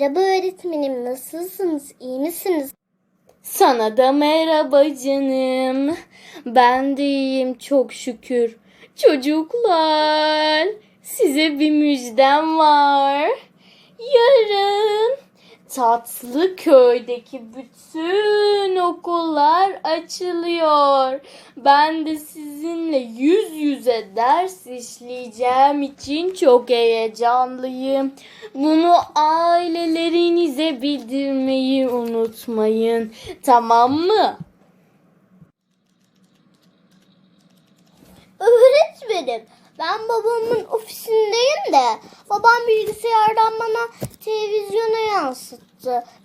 Merhaba öğretmenim, nasılsınız? İyi misiniz? Sana da merhaba canım. Ben de iyiyim çok şükür. Çocuklar, size bir müjdem var. Yarın tatlı köydeki bütün okullar açılıyor. Ben de sizinle yüz yüze ders işleyeceğim için çok heyecanlıyım. Bunu ailelerinize bildirmeyi unutmayın. Tamam mı? Öğretmenim, ben babamın ofisindeyim de babam bilgisayardan bana televizyona yansıttı.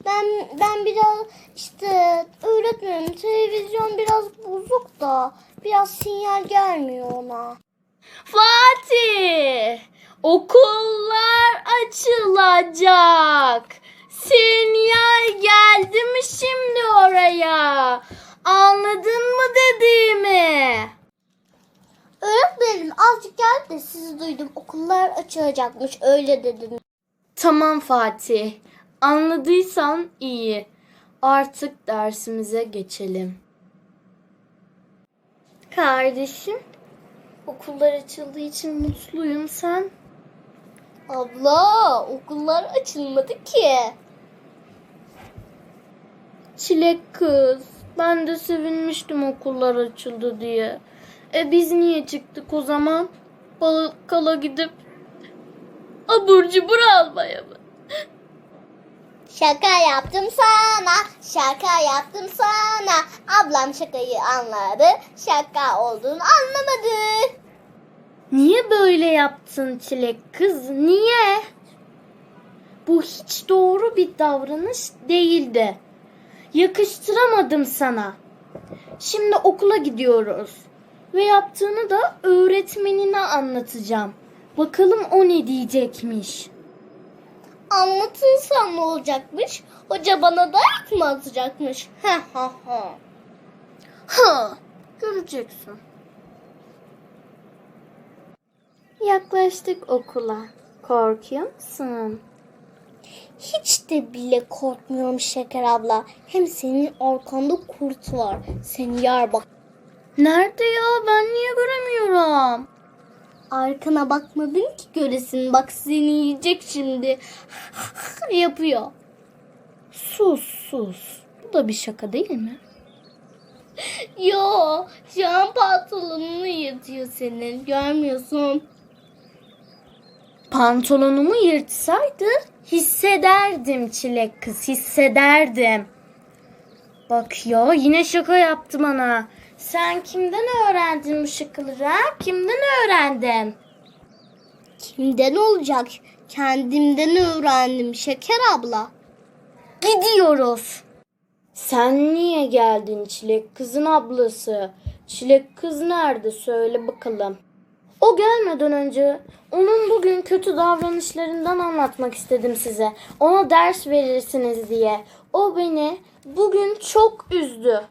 Ben ben biraz işte öğretmenim televizyon biraz bozuk da biraz sinyal gelmiyor ona. Fatih, okullar açılacak. Sinyal geldi mi şimdi oraya? Anladın mı dediğimi? Öğretmenim azıcık geldi de sizi duydum. Okullar açılacakmış öyle dedim. Tamam Fatih. Anladıysan iyi. Artık dersimize geçelim. Kardeşim, okullar açıldığı için mutluyum sen. Abla okullar açılmadı ki. Çilek kız, ben de sevinmiştim okullar açıldı diye. E biz niye çıktık o zaman? Bakkala gidip abur cubur almaya mı? Şaka yaptım sana, şaka yaptım sana. Ablam şakayı anladı, şaka olduğunu anlamadı. Niye böyle yaptın Çilek kız? Niye? Bu hiç doğru bir davranış değildi. Yakıştıramadım sana. Şimdi okula gidiyoruz. Ve yaptığını da öğretmenine anlatacağım. Bakalım o ne diyecekmiş. Anlatırsam ne olacakmış? Hoca bana dayak mı atacakmış? Ha ha ha. Ha, göreceksin. Yaklaştık okula. Korkuyor musun? Hiç de bile korkmuyorum Şeker abla. Hem senin arkanda kurt var. Seni yer bak. Nerede ya? Ben niye göremiyorum? Arkana bakmadın ki göresin. Bak seni yiyecek şimdi. Yapıyor. Sus sus. Bu da bir şaka değil mi? Yo, şu an pantolonunu yırtıyor senin. Görmüyorsun. Pantolonumu yırtsaydı hissederdim çilek kız hissederdim. Bak ya yine şaka yaptı bana. Sen kimden öğrendin bu şakaları ha? Kimden öğrendin? Kimden olacak? Kendimden öğrendim Şeker abla. Gidiyoruz. Sen niye geldin Çilek kızın ablası? Çilek kız nerede söyle bakalım. O gelmeden önce onun bugün kötü davranışlarından anlatmak istedim size. Ona ders verirsiniz diye. O beni bugün çok üzdü.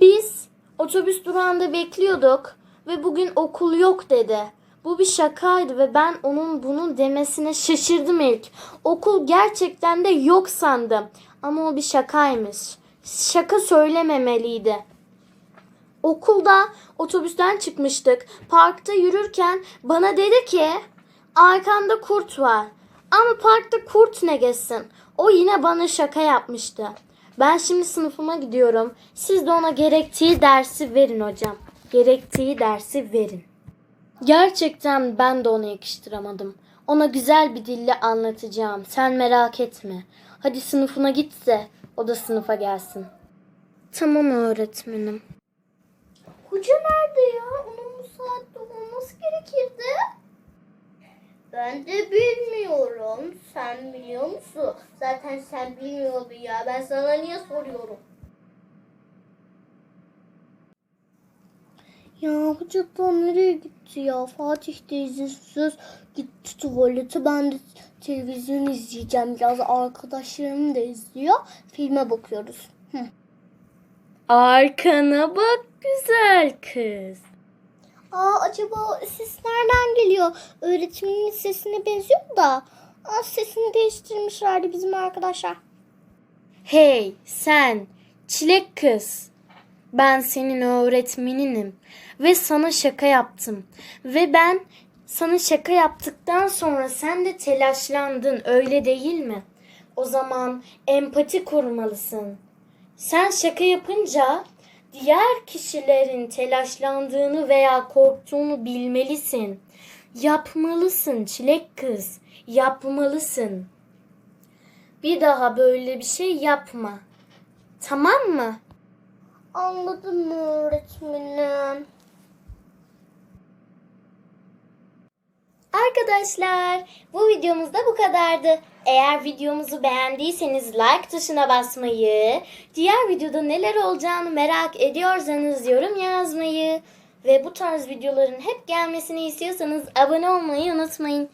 Biz otobüs durağında bekliyorduk ve bugün okul yok dedi. Bu bir şakaydı ve ben onun bunun demesine şaşırdım ilk. Okul gerçekten de yok sandım. Ama o bir şakaymış. Şaka söylememeliydi. Okulda otobüsten çıkmıştık. Parkta yürürken bana dedi ki arkanda kurt var. Ama parkta kurt ne gezsin? O yine bana şaka yapmıştı. Ben şimdi sınıfıma gidiyorum. Siz de ona gerektiği dersi verin hocam. Gerektiği dersi verin. Gerçekten ben de ona yakıştıramadım. Ona güzel bir dille anlatacağım. Sen merak etme. Hadi sınıfına git de o da sınıfa gelsin. Tamam öğretmenim. Hoca nerede ya? Onun bu saatte olması gerekirdi. Ben de bilmiyorum. Sen biliyor musun? Zaten sen bilmiyordun ya. Ben sana niye soruyorum? Ya da nereye gitti ya? Fatih de izinsiz gitti tuvalete. Ben de televizyon izleyeceğim. Biraz arkadaşlarım da izliyor. Filme bakıyoruz. Hı. Arkana bak güzel kız. Aa acaba ses nereden geliyor? Öğretmenin sesine benziyor da. Aa, sesini değiştirmişlerdi bizim arkadaşlar. Hey sen çilek kız. Ben senin öğretmeninim ve sana şaka yaptım. Ve ben sana şaka yaptıktan sonra sen de telaşlandın öyle değil mi? O zaman empati kurmalısın. Sen şaka yapınca diğer kişilerin telaşlandığını veya korktuğunu bilmelisin. Yapmalısın çilek kız. Yapmalısın. Bir daha böyle bir şey yapma. Tamam mı? Anladım öğretmenim? Arkadaşlar bu videomuz da bu kadardı. Eğer videomuzu beğendiyseniz like tuşuna basmayı, diğer videoda neler olacağını merak ediyorsanız yorum yazmayı ve bu tarz videoların hep gelmesini istiyorsanız abone olmayı unutmayın.